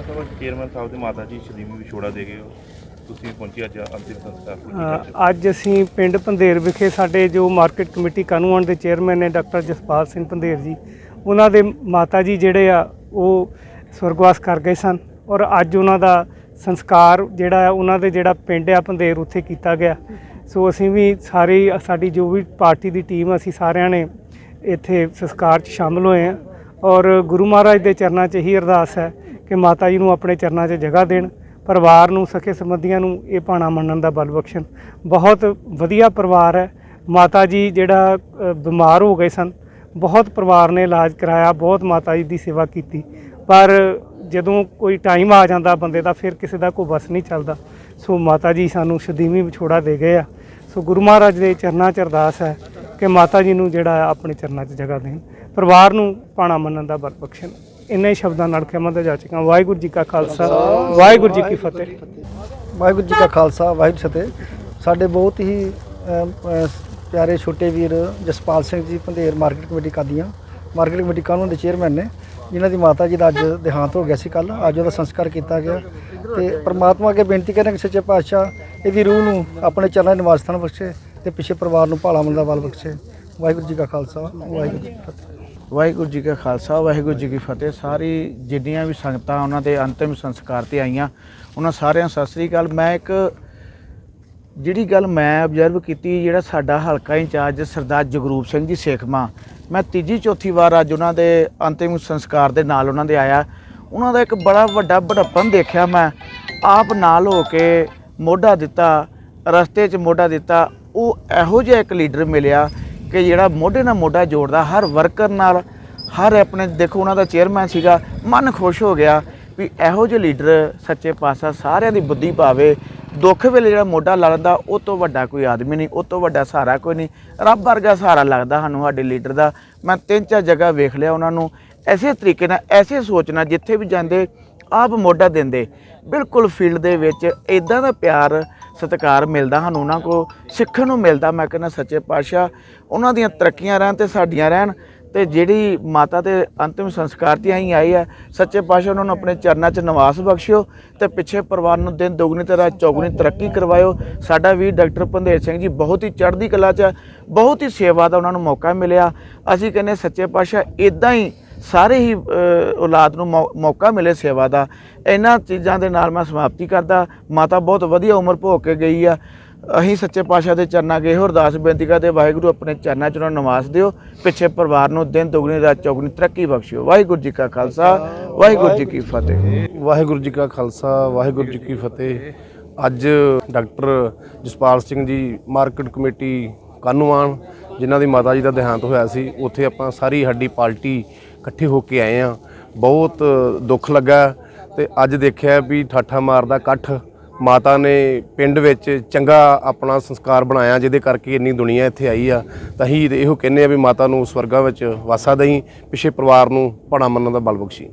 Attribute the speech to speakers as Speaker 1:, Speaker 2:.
Speaker 1: ਸਰਪੰਚ ਸਾਹਿਬ chairman ਸਾਹਿਬ ਦੇ ਮਾਤਾ ਜੀ ਸ਼ਲੀਮੀ ਵਿਛੋੜਾ ਦੇ ਗਏ ਹੋ। ਤੁਸੀਂ ਪਹੁੰਚੇ ਅੱਜ ਅੰਤਿਮ ਸੰਸਕਾਰ
Speaker 2: ਅ, ਅੱਜ ਅਸੀਂ ਪਿੰਡ ਪੰਧੇਰ ਵਿਖੇ ਸਾਡੇ ਜੋ ਮਾਰਕੀਟ ਕਮੇਟੀ ਕਾਨੂੰਨ ਦੇ ਚੇਅਰਮੈਨ ਨੇ ਡਾਕਟਰ ਜਸਪਾਲ ਸਿੰਘ ਪੰਧੇਰ ਜੀ ਉਹਨਾਂ ਦੇ ਮਾਤਾ ਜੀ ਜਿਹੜੇ ਆ ਉਹ ਸਵਰਗਵਾਸ ਕਰ ਗਏ ਸਨ ਔਰ ਅੱਜ ਉਹਨਾਂ ਦਾ ਸੰਸਕਾਰ ਜਿਹੜਾ ਆ ਉਹਨਾਂ ਦੇ ਜਿਹੜਾ ਪਿੰਡ ਆ ਪੰਧੇਰ ਉੱਥੇ ਕੀਤਾ ਗਿਆ। ਸੋ ਅਸੀਂ ਵੀ ਸਾਰੀ ਸਾਡੀ ਜੋ ਵੀ ਪਾਰਟੀ ਦੀ ਟੀਮ ਅਸੀਂ ਸਾਰਿਆਂ ਨੇ ਇੱਥੇ ਸੰਸਕਾਰ 'ਚ ਸ਼ਾਮਲ ਹੋਏ ਆ। ਔਰ ਗੁਰੂ ਮਹਾਰਾਜ ਦੇ ਚਰਨਾਂ 'ਚ ਹੀ ਅਰਦਾਸ ਹੈ ਕਿ ਮਾਤਾ ਜੀ ਨੂੰ ਆਪਣੇ ਚਰਨਾਂ 'ਚ ਜਗ੍ਹਾ ਦੇਣ, ਪਰਿਵਾਰ ਨੂੰ ਸਕੇ ਸੰਬੰਧੀਆਂ ਨੂੰ ਇਹ ਭਾਣਾ ਮੰਨਣ ਦਾ ਬਲ ਬਖਸ਼ਣ। ਬਹੁਤ ਵਧੀਆ ਪਰਿਵਾਰ ਹੈ। ਮਾਤਾ ਜੀ ਜਿਹੜਾ ਬਿਮਾਰ ਹੋ ਗਏ ਸਨ, ਬਹੁਤ ਪਰਿਵਾਰ ਨੇ ਇਲਾਜ ਕਰਾਇਆ, ਬਹੁਤ ਮਾਤਾ ਜੀ ਦੀ ਸੇਵਾ ਕੀਤੀ। ਪਰ ਜਦੋਂ ਕੋਈ ਟਾਈਮ ਆ ਜਾਂਦਾ ਬੰਦੇ ਦਾ, ਫਿਰ ਕਿਸੇ ਦਾ ਕੋਈ ਬਸ ਨਹੀਂ ਚੱਲਦਾ। ਸੋ ਮਾਤਾ ਜੀ ਸਾਨੂੰ ਸ਼ਦੀਵੀ ਵਿਛੋੜਾ ਦੇ ਗਏ ਆ। ਸੋ ਗੁਰੂ ਮਹਾਰਾਜ ਦੇ ਚਰਨਾਂ 'ਚ ਅਰਦਾਸ ਹੈ ਕਿ ਮਾਤਾ ਜੀ ਨੂੰ ਜਿਹੜਾ ਆਪਣੇ ਚਰਨਾਂ 'ਚ ਜਗ੍ਹਾ ਦੇਣ। ਪਰਿਵਾਰ ਨੂੰ ਪਾਣਾ ਮੰਨਣ ਦਾ ਬਲ ਬਖਸ਼ਣ। ਇੰਨੇ ਹੀ ਸ਼ਬਦਾਂ ਨਾਲ ਖਿਮਾ ਜਾ ਚੁੱਕਾ। ਵਾਹਿਗੁਰੂ ਜੀ ਕਾ ਖਾਲਸਾ, ਵਾਹਿਗੁਰੂ ਜੀ ਕੀ ਫਤਿਹ।
Speaker 3: ਵਾਹਿਗੁਰੂ ਜੀ ਕਾ ਖਾਲਸਾ, ਵਾਹਿਗੁਰੂ ਫਤਿਹ। ਸਾਡੇ ਬਹੁਤ ਹੀ ਪਿਆਰੇ ਛੋਟੇ ਵੀਰ Jaspal Singh ji, Pandher market committee Qadian. Market committee ਕਾਨੂੰਨ ਦੇ ਚੇਅਰਮੈਨ ਨੇ, ਜਿਨ੍ਹਾਂ ਦੀ ਮਾਤਾ ਜੀ ਦਾ ਅੱਜ ਦੇਹਾਂਤ ਹੋ ਗਿਆ ਸੀ ਕੱਲ ਅੱਜ ਉਹਦਾ ਸੰਸਕਾਰ ਕੀਤਾ ਗਿਆ। ਤੇ ਪ੍ਰਮਾਤਮਾ ਅੱਗੇ ਬੇਨਤੀ ਕਰਾਂਗੇ ਸੱਚੇ ਪਾਤਸ਼ਾਹ ਇਹਦੀ ਰੂਹ ਨੂੰ ਆਪਣੇ ਚਰਨਾਂ 'ਚ ਨਿਵਾਸ ਸਥਾਨ ਬਖਸ਼ੇ ਤੇ ਪਿੱਛੇ ਪਰਿਵਾਰ ਨੂੰ ਭਾਲਾ ਮੰਦਾ ਬਲ ਬਖਸ਼ੇ। ਵਾਹਿਗੁਰੂ ਜੀ ਕਾ ਖਾਲਸਾ, ਵਾਹਿਗੁਰੂ ਜੀ ਕੀ ਫਤਿਹ।
Speaker 4: ਵਾਹਿਗੁਰੂ ਜੀ ਕਾ ਖਾਲਸਾ, ਵਾਹਿਗੁਰੂ ਜੀ ਕੀ ਫਤਿਹ। ਸਾਰੀ ਜਿੰਨੀਆਂ ਵੀ ਸੰਗਤਾਂ ਉਹਨਾਂ ਦੇ ਅੰਤਿਮ ਸੰਸਕਾਰ ਤੇ ਆਈਆਂ, ਉਹਨਾਂ ਸਾਰਿਆਂ ਸਤਿ ਸ੍ਰੀ ਅਕਾਲ। ਮੈਂ ਇੱਕ ਜਿਹੜੀ ਗੱਲ ਮੈਂ ਅਬਜ਼ਰਵ ਕੀਤੀ, ਜਿਹੜਾ ਸਾਡਾ ਹਲਕਾ ਇੰਚਾਰਜ ਸਰਦਾਰ ਜਗਰੂਪ ਸਿੰਘ ਜੀ ਸੇਖਮਾ ਮੈਂ ਤੀਜੀ ਚੌਥੀ ਵਾਰ ਅੱਜ ਉਹਨਾਂ ਦੇ ਅੰਤਿਮ ਸੰਸਕਾਰ ਦੇ ਨਾਲ ਉਹਨਾਂ ਦੇ ਆਇਆ। ਉਹਨਾਂ ਦਾ ਇੱਕ ਬੜਾ ਵੱਡਾ ਬੜੱਪਨ ਦੇਖਿਆ ਮੈਂ। ਆਪ ਨਾਲ ਹੋ ਕੇ ਮੋਢਾ ਦਿੱਤਾ, ਰਸਤੇ 'ਚ ਮੋਢਾ ਦਿੱਤਾ, ਉਹ ਇਹੋ ਜਿਹਾ ਇੱਕ ਲੀਡਰ ਮਿਲਿਆ ਕਿ ਜਿਹੜਾ ਮੋਢੇ ਨਾਲ ਮੋਢਾ ਜੋੜਦਾ, ਹਰ ਵਰਕਰ ਨਾਲ, ਹਰ ਆਪਣੇ, ਦੇਖੋ ਉਹਨਾਂ ਦਾ ਚੇਅਰਮੈਨ ਸੀਗਾ, ਮਨ ਖੁਸ਼ ਹੋ ਗਿਆ ਵੀ ਇਹੋ ਜਿਹੇ ਲੀਡਰ ਸੱਚੇ ਪਾਤਸ਼ਾਹ ਸਾਰਿਆਂ ਦੀ ਬੁੱਧੀ ਪਾਵੇ। ਦੁੱਖ ਵੇਲੇ ਜਿਹੜਾ ਮੋਢਾ ਲੜਦਾ ਉਹ ਤੋਂ ਵੱਡਾ ਕੋਈ ਆਦਮੀ ਨਹੀਂ, ਉਹ ਤੋਂ ਵੱਡਾ ਸਹਾਰਾ ਕੋਈ ਨਹੀਂ। ਰੱਬ ਵਰਗਾ ਸਹਾਰਾ ਲੱਗਦਾ ਸਾਨੂੰ ਸਾਡੇ ਲੀਡਰ ਦਾ। ਮੈਂ ਤਿੰਨ ਚਾਰ ਜਗ੍ਹਾ ਵੇਖ ਲਿਆ ਉਹਨਾਂ ਨੂੰ। ਐਸੇ ਤਰੀਕੇ ਨਾਲ, ਐਸੇ ਸੋਚ ਨਾਲ ਜਿੱਥੇ ਵੀ ਜਾਂਦੇ, ਆਪ ਮੋਢਾ ਦਿੰਦੇ। ਬਿਲਕੁਲ ਫੀਲਡ ਦੇ ਵਿੱਚ ਇਦਾਂ ਦਾ ਪਿਆਰ ਸਤਿਕਾਰ ਮਿਲਦਾ ਸਾਨੂੰ, ਉਹਨਾਂ ਕੋ ਸਿੱਖਣ ਨੂੰ ਮਿਲਦਾ। ਮੈਂ ਕਹਿੰਦਾ, ਸੱਚੇ ਪਾਤਸ਼ਾਹ, ਉਹਨਾਂ ਦੀਆਂ ਤਰੱਕੀਆਂ ਰਹਿਣ ਤੇ ਸਾਡੀਆਂ ਰਹਿਣ ਤੇ ਜਿਹੜੀ ਮਾਤਾ ਦੇ ਅੰਤਿਮ ਸੰਸਕਾਰ ਤੇ ਆਈ ਆਈ ਹੈ ਸੱਚੇ ਪਾਤਸ਼ਾਹ, ਉਹਨਾਂ ਨੂੰ ਆਪਣੇ ਚਰਨਾਂ 'ਚ ਨਿਵਾਸ ਬਖਸ਼ਿਓ ਤੇ ਪਿੱਛੇ ਪਰਿਵਾਰ ਨੂੰ ਦਿਨ ਦੁਗਣੀ ਤੇ ਰਾਤ ਚੌਗੁਣੀ ਤਰੱਕੀ ਕਰਵਾਇਓ। ਸਾਡਾ ਵੀਰ ਡਾਕਟਰ ਪੰਧੇਰ ਸਿੰਘ ਜੀ ਬਹੁਤ ਹੀ ਚੜ੍ਹਦੀ ਕਲਾ 'ਚ ਬਹੁਤ ਹੀ ਸੇਵਾ ਦਾ ਉਹਨਾਂ ਨੂੰ ਮੌਕਾ ਮਿਲਿਆ। ਅਸੀਂ ਕਹਿੰਦੇ, ਸੱਚੇ ਪਾਤਸ਼ਾਹ ਇਦਾਂ ਹੀ ਸਾਰੇ ਹੀ ਔਲਾਦ ਨੂੰ ਮੌਕਾ ਮਿਲੇ ਸੇਵਾ ਦਾ। ਇਹਨਾਂ ਚੀਜ਼ਾਂ ਦੇ ਨਾਲ ਮੈਂ ਸਮਾਪਤੀ ਕਰਦਾ। ਮਾਤਾ ਬਹੁਤ ਵਧੀਆ ਉਮਰ ਭੋਗ ਕੇ ਗਈ ਆ। ਅਸੀਂ ਸੱਚੇ ਪਾਤਸ਼ਾਹ ਦੇ ਚਰਨਾਂ ਅੱਗੇ ਅਰਦਾਸ ਬੇਨਤੀ ਕਰਦੇ ਵਾਹਿਗੁਰੂ ਆਪਣੇ ਚਰਨਾਂ 'ਚ ਉਹਨਾਂ ਨੂੰ ਨਿਵਾਸ ਦਿਓ। ਪਿੱਛੇ ਪਰਿਵਾਰ ਨੂੰ ਦਿਨ ਦੁਗਣੀ, ਰਾਤ ਚੌਗਣੀ ਤਰੱਕੀ ਬਖਸ਼ਿਓ। ਵਾਹਿਗੁਰੂ ਜੀ ਕਾ ਖਾਲਸਾ, ਵਾਹਿਗੁਰੂ ਜੀ ਕੀ ਫਤਿਹ।
Speaker 5: ਵਾਹਿਗੁਰੂ ਜੀ ਕਾ ਖਾਲਸਾ, ਵਾਹਿਗੁਰੂ ਜੀ ਕੀ ਫਤਿਹ। ਅੱਜ ਡਾਕਟਰ ਜਸਪਾਲ ਸਿੰਘ ਜੀ, ਮਾਰਕੀਟ ਕਮੇਟੀ ਕਾਨੂੰਵਾਨ, ਜਿਨ੍ਹਾਂ ਦੀ ਮਾਤਾ ਜੀ ਦਾ ਦੇਹਾਂਤ ਹੋਇਆ ਸੀ, ਉੱਥੇ ਆਪਾਂ ਸਾਰੀ ਸਾਡੀ ਪਾਰਟੀ ਇਕੱਠੇ ਹੋ ਕੇ ਆਏ ਆ ਬਹੁਤ ਦੁੱਖ ਲੱਗਾ ਤੇ ਅੱਜ ਦੇਖਿਆ ਵੀ ਠਾਠਾ ਮਾਰਦਾ ਇਕੱਠ। ਮਾਤਾ ਨੇ ਪਿੰਡ ਵਿੱਚ ਚੰਗਾ ਆਪਣਾ ਸੰਸਕਾਰ ਬਣਾਇਆ, ਜਿਹਦੇ ਕਰਕੇ ਇੰਨੀ ਦੁਨੀਆ ਇੱਥੇ ਆਈ ਆ। ਤਾਂ ਅਸੀਂ ਇਹੋ ਕਹਿੰਦੇ ਆ ਵੀ ਮਾਤਾ ਨੂੰ ਸਵਰਗਾਂ ਵਿੱਚ ਵਾਸਾ ਦੇਈ, ਪਿੱਛੇ ਪਰਿਵਾਰ ਨੂੰ ਭਣਾ ਮੰਨਣ ਦਾ ਬਲ ਬਖਸ਼ੀ।